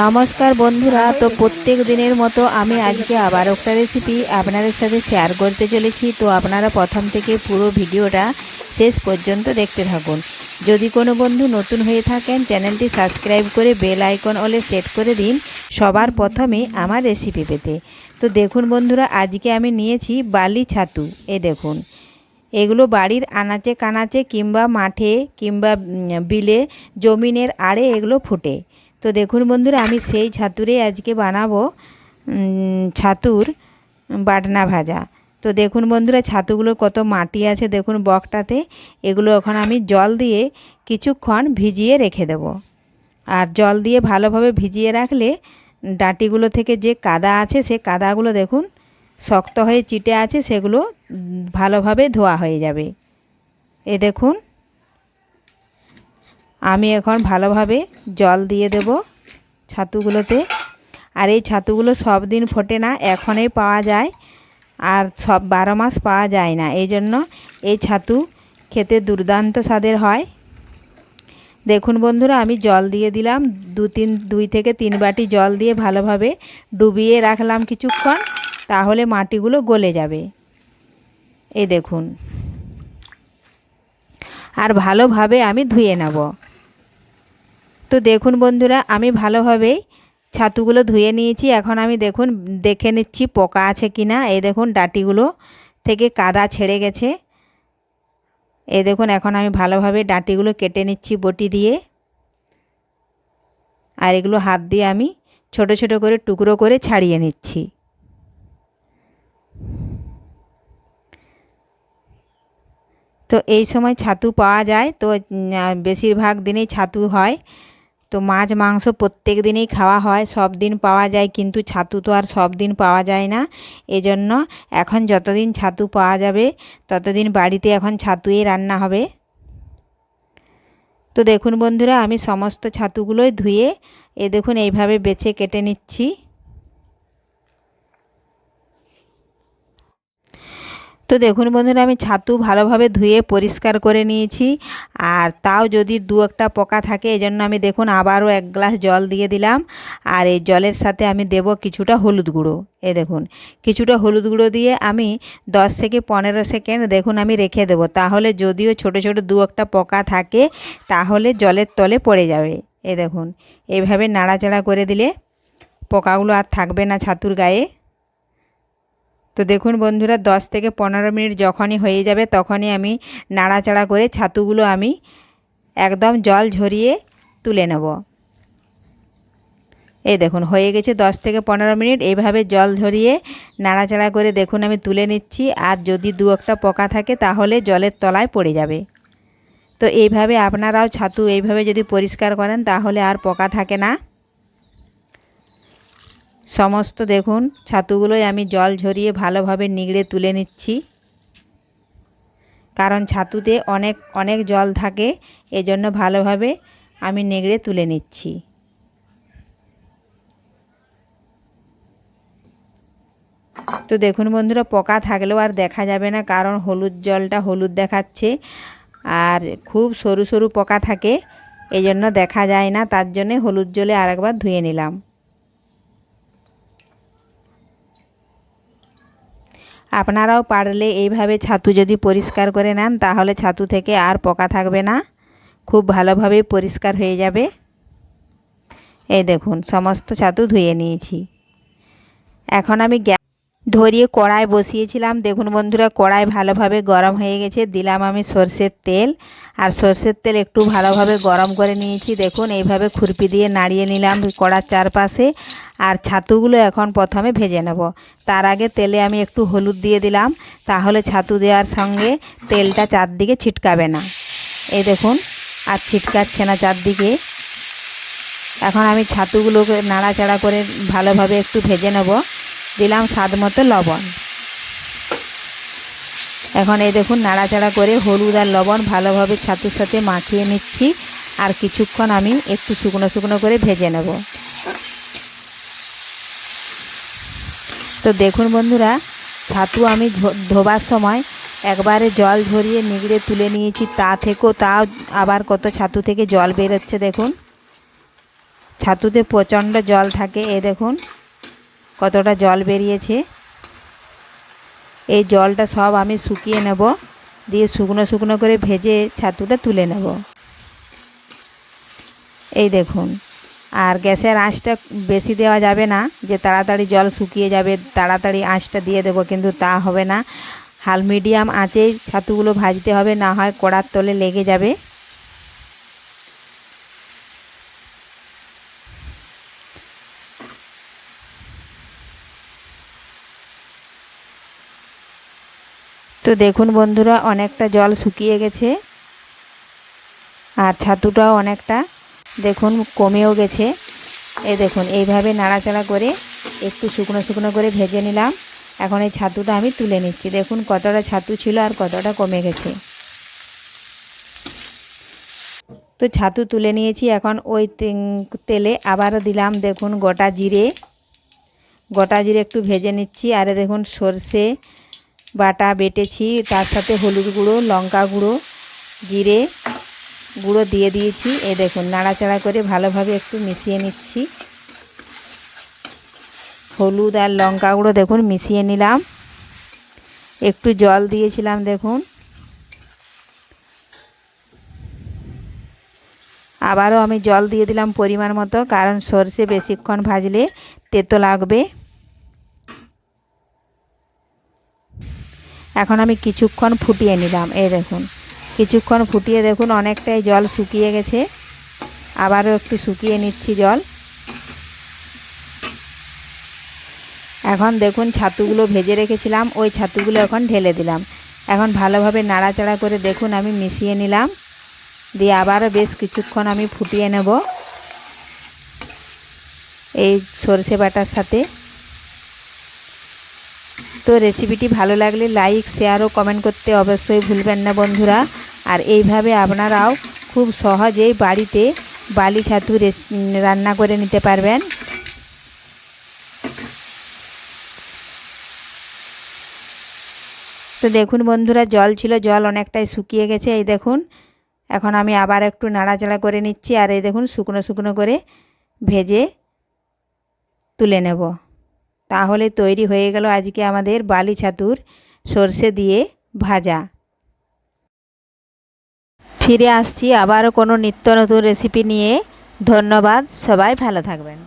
নমস্কার বন্ধুরা, তো প্রত্যেক দিনের মতো আমি আজকে আবার একটা রেসিপি আপনাদের সাথে শেয়ার করতে চলেছি। তো আপনারা প্রথম থেকে পুরো ভিডিওটা শেষ পর্যন্ত দেখতে থাকুন। যদি কোনো বন্ধু নতুন হয়ে থাকেন, চ্যানেলটি সাবস্ক্রাইব করে বেল আইকন অলে সেট করে দিন সবার প্রথমে আমার রেসিপি পেতে। তো দেখুন বন্ধুরা, আজকে আমি নিয়েছি বালি ছাতু। এ দেখুন, এগুলো বাড়ির আনাচে কানাচে কিংবা মাঠে কিংবা বিলে জমিনের আড়ে এগুলো ফোটে। তো দেখুন বন্ধুরা, আমি সেই ছাতুরে আজকে বানাবো ছাতুর বাটনা ভাজা। তো দেখুন বন্ধুরা ছাতুগুলোর কত মাটি আছে দেখুন বকটাতে। এগুলো এখন আমি জল দিয়ে কিছুক্ষণ ভিজিয়ে রেখে দেব। আর জল দিয়ে ভালোভাবে ভিজিয়ে রাখলে ডাঁটিগুলো থেকে যে কাদা আছে, সে কাদাগুলো দেখুন শক্ত হয়ে চিটে আছে, সেগুলো ভালোভাবে ধোয়া হয়ে যাবে। এ দেখুন আমি এখন ভালোভাবে জল দিয়ে দেব ছাতুগুলোতে। আর এই ছাতুগুলো সব দিন ফোটে না, এখনই পাওয়া যায়। আর সব বারো মাস পাওয়া যায় না। এই জন্য এই ছাতু খেতে দুর্দান্ত স্বাদের হয়। দেখুন বন্ধুরা, আমি জল দিয়ে দিলাম। দু তিন, দুই থেকে তিন বাটি জল দিয়ে ভালোভাবে ডুবিয়ে রাখলাম কিছুক্ষণ, তাহলে মাটিগুলো গলে যাবে। এই দেখুন। আর ভালোভাবে আমি ধুয়ে নেব। তো দেখুন বন্ধুরা, আমি ভালোভাবেই ছাতুগুলো ধুয়ে নিয়েছি। এখন আমি দেখুন, দেখে নিচ্ছি পোকা আছে কি না এই দেখুন, ডাঁটিগুলো থেকে কাদা ছেড়ে গেছে। এই দেখুন, এখন আমি ভালোভাবে ডাঁটিগুলো কেটে নিচ্ছি বটি দিয়ে। আর এগুলো হাত দিয়ে আমি ছোট ছোট করে টুকরো করে ছাড়িয়ে নিচ্ছি। তো এই সময় ছাতু পাওয়া যায়। তো বেশিরভাগ দিনেই ছাতু হয়। তো মাছ, মাংস প্রত্যেক দিনেই খাওয়া হয়, সব দিন পাওয়া যায়, কিন্তু ছাতু তো আর সব দিন পাওয়া যায় না। এজন্য এখন যতদিন ছাতু পাওয়া যাবে, ততদিন বাড়িতে এখন ছাতুই রান্না হবে। তো দেখুন বন্ধুরা, আমি সমস্ত ছাতুগুলোই ধুয়ে, এ দেখুন এইভাবে বেছে কেটে নিচ্ছি। তো দেখুন বন্ধুরা, আমি ছাতু ভালোভাবে ধুয়ে পরিষ্কার করে নিয়েছি। আর তাও যদি দু একটা পোকা থাকে এই জন্য আমি দেখুন আবারও এক গ্লাস জল দিয়ে দিলাম। আর এই জলের সাথে আমি দেব কিছুটা হলুদ গুঁড়ো। এ দেখুন, কিছুটা হলুদ গুঁড়ো দিয়ে আমি দশ থেকে পনেরো সেকেন্ড দেখুন আমি রেখে দেবো। তাহলে যদিও ছোট ছোট দু একটা পোকা থাকে, তাহলে জলের তলে পড়ে যাবে। এ দেখুন এইভাবে নাড়াচাড়া করে দিলে পোকাগুলো আর থাকবে না ছাতুর গায়ে। তো দেখুন বন্ধুরা, দশ থেকে পনেরো মিনিট যখনই হয়ে যাবে তখনই আমি নাড়াচাড়া করে ছাতুগুলো আমি একদম জল ঝরিয়ে তুলে নেব। এই দেখুন, হয়ে গেছে দশ থেকে পনেরো মিনিট। এইভাবে জল ঝরিয়ে নাড়াচাড়া করে দেখুন আমি তুলে নিচ্ছি। আর যদি দু একটা পোকা থাকে তাহলে জলের তলায় পড়ে যাবে। তো এইভাবে আপনারাও ছাতু এইভাবে যদি পরিষ্কার করেন তাহলে আর পোকা থাকে না। সমস্ত দেখুন, ছাতুগুলোই আমি জল ঝরিয়ে ভালোভাবে নিগড়ে তুলে নিচ্ছি। কারণ ছাতুতে অনেক অনেক জল থাকে, এজন্য ভালোভাবে আমি নেগড়ে তুলে নিচ্ছি। তো দেখুন বন্ধুরা, পোকা থাকলেও আর দেখা যাবে না, কারণ হলুদ জলটা হলুদ দেখাচ্ছে। আর খুব সরু সরু পোকা থাকে এই জন্য দেখা যায় না, তার জন্যে হলুদ জলে আরেকবার ধুয়ে নিলাম। আপনারাও পারলে এইভাবে ছাতু যদি পরিষ্কার করে নেন, তাহলে ছাতু থেকে আর পোকা থাকবে না। খুব ভালোভাবে পরিষ্কার হয়ে যাবে। এই দেখুন, সমস্ত ছাতু ধুয়ে নিয়েছি। এখন আমি ধরিয়ে কড়াই বসিয়েছিলাম। দেখুন বন্ধুরা, কড়াই ভালোভাবে গরম হয়ে গেছে। দিলাম আমি সর্ষের তেল। আর সর্ষের তেল একটু ভালোভাবে গরম করে নিয়েছি। দেখুন, এইভাবে খুরপি দিয়ে নাড়িয়ে নিলাম কড়ার চারপাশে। আর ছাতুগুলো এখন প্রথমে ভেজে নেব। তার আগে তেলে আমি একটু হলুদ দিয়ে দিলাম। তাহলে ছাতু দেওয়ার সঙ্গে তেলটা চারদিকে ছিটকাবে না। এই দেখুন, আর ছিটকাচ্ছে না চারদিকে। এখন আমি ছাতুগুলোকে নাড়াচাড়া করে ভালোভাবে একটু ভেজে নেব। দিলাম স্বাদ মতো লবণ। এখন এই দেখুন নাড়াচাড়া করে হলুদ আর লবণ ভালোভাবে ছাতুর সাথে মাখিয়ে নিচ্ছি। আর কিছুক্ষণ আমি একটু শুকনো শুকনো করে ভেজে নেব। তো দেখুন বন্ধুরা, ছাতু আমি ধোবার সময় একবারে জল ঝরিয়ে নিগড়ে তুলে নিয়েছি। তা থেকেও তা আবার কত ছাতু থেকে জল বেরোচ্ছে দেখুন। ছাতুতে প্রচণ্ড জল থাকে এ দেখুন। কতটা জল বেরিয়েছে? এই জলটা সব আমি শুকিয়ে নেব, দিয়ে শুকনো শুকনো করে ভেজে ছাতুটা তুলে নেব। এই দেখুন, আর গ্যাসের আঁচটা বেশি দেওয়া যাবে না, যে তাড়াতাড়ি জল শুকিয়ে যাবে, তাড়াতাড়ি আঁচটা দিয়ে দেবো, কিন্তু তা হবে না। হাল মিডিয়াম আঁচেই ছাতুগুলো ভাজতে হবে, না হয় কড়ার তলে লেগে যাবে। তো দেখুন বন্ধুরা, অনেকটা জল শুকিয়ে গেছে। আর ছাতুটাও অনেকটা, দেখুন, কমেও গেছে। এই দেখুন, এইভাবে নাড়াচাড়া করে একটু শুকনো শুকনো করে ভেজে নিলাম। এখন এই ছাতুটা আমি তুলে নিচ্ছি। দেখুন, কতটা ছাতু ছিল আর কতটা কমে গেছে। তো ছাতু তুলে নিয়েছি। এখন ওই তেলে আবারও দিলাম, দেখুন, গোটা জিরে। গোটা জিরে একটু ভেজে নিচ্ছি। আর দেখুন, সর্ষে বাটা বেটেছি, তার সাথে হলুদ গুঁড়ো, লঙ্কা গুঁড়ো, জিরে গুঁড়ো দিয়ে দিয়েছি। এ দেখুন, নাড়াচাড়া করে ভালোভাবে একটু মিশিয়ে নিচ্ছি। হলুদ আর লঙ্কা গুঁড়ো দেখুন, মিশিয়ে নিলাম। একটু জল দিয়েছিলাম, দেখুন। আবারও আমি জল দিয়ে দিলাম পরিমাণ মতো, কারণ সর্ষে বেশিক্ষণ ভাজলে তেতো লাগবে। এখন আমি কিছুক্ষণ ফুটিয়ে নিলাম, এই দেখুন। কিছুক্ষণ ফুটিয়ে দেখুন, অনেকটাই জল শুকিয়ে গেছে। আবারও একটু শুকিয়ে নিচ্ছি জল। এখন দেখুন, ছাতুগুলো ভেজে রেখেছিলাম, ওই ছাতুগুলো এখন ঢেলে দিলাম। এখন ভালোভাবে নাড়াচাড়া করে দেখুন, আমি মিশিয়ে নিলাম। দিয়ে আবারও বেশ কিছুক্ষণ আমি ফুটিয়ে নেব। এই সর্ষে বাটার সাথে। তো রেসিপিটি ভালো লাগলে লাইক শেয়ার ও কমেন্ট করতে অবশ্যই ভুলবেন না বন্ধুরা। আর এইভাবে আপনারাও খুব সহজেই বাড়িতে বালি ছাতু রান্না করে নিতে পারবেন। তো দেখুন বন্ধুরা, জল ছিল, জল অনেকটাই শুকিয়ে গেছে, এই দেখুন। এখন আমি আবার একটু নাড়াচাড়া করে নিচ্ছি, আর এই দেখুন শুকনো শুকনো করে ভেজে তুলে নেব। তাহলে তৈরি হয়ে গেল আজকে আমাদের বালি ছাতুর সর্ষে দিয়ে ভাজা। ফিরে আসছি আবারও কোনো নিত্য নতুন রেসিপি নিয়ে। ধন্যবাদ, সবাই ভালো থাকবেন।